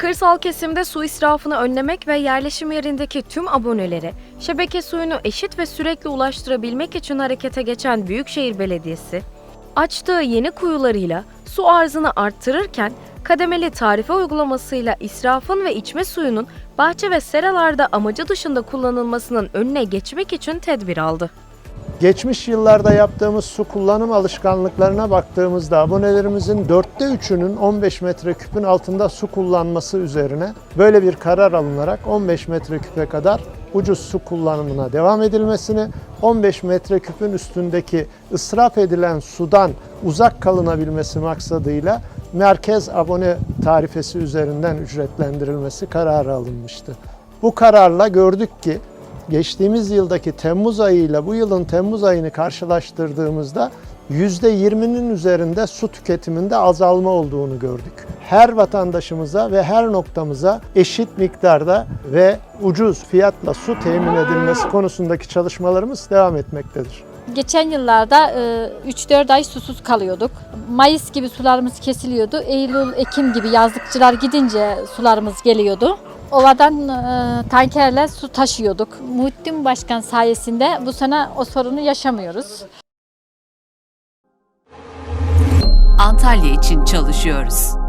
Kırsal kesimde su israfını önlemek ve yerleşim yerindeki tüm abonelere şebeke suyunu eşit ve sürekli ulaştırabilmek için harekete geçen Büyükşehir Belediyesi, açtığı yeni kuyularıyla su arzını arttırırken kademeli tarife uygulamasıyla israfın ve içme suyunun bahçe ve seralarda amacı dışında kullanılmasının önüne geçmek için tedbir aldı. Geçmiş yıllarda yaptığımız su kullanım alışkanlıklarına baktığımızda abonelerimizin dörtte üçünün 15 metreküpün altında su kullanması üzerine böyle bir karar alınarak 15 metreküpe kadar ucuz su kullanımına devam edilmesini, 15 metreküpün üstündeki ısraf edilen sudan uzak kalınabilmesi maksadıyla merkez abone tarifesi üzerinden ücretlendirilmesi kararı alınmıştı. Bu kararla gördük ki geçtiğimiz yıldaki Temmuz ayıyla bu yılın Temmuz ayını karşılaştırdığımızda %20'nin üzerinde su tüketiminde azalma olduğunu gördük. Her vatandaşımıza ve her noktamıza eşit miktarda ve ucuz fiyatla su temin edilmesi konusundaki çalışmalarımız devam etmektedir. Geçen yıllarda e, 3-4 ay susuz kalıyorduk. Mayıs gibi sularımız kesiliyordu. Eylül, Ekim gibi yazlıkçılar gidince sularımız geliyordu. Ovadan e, tankerle su taşıyorduk. Muhittin Başkan sayesinde bu sene o sorunu yaşamıyoruz. Antalya için çalışıyoruz.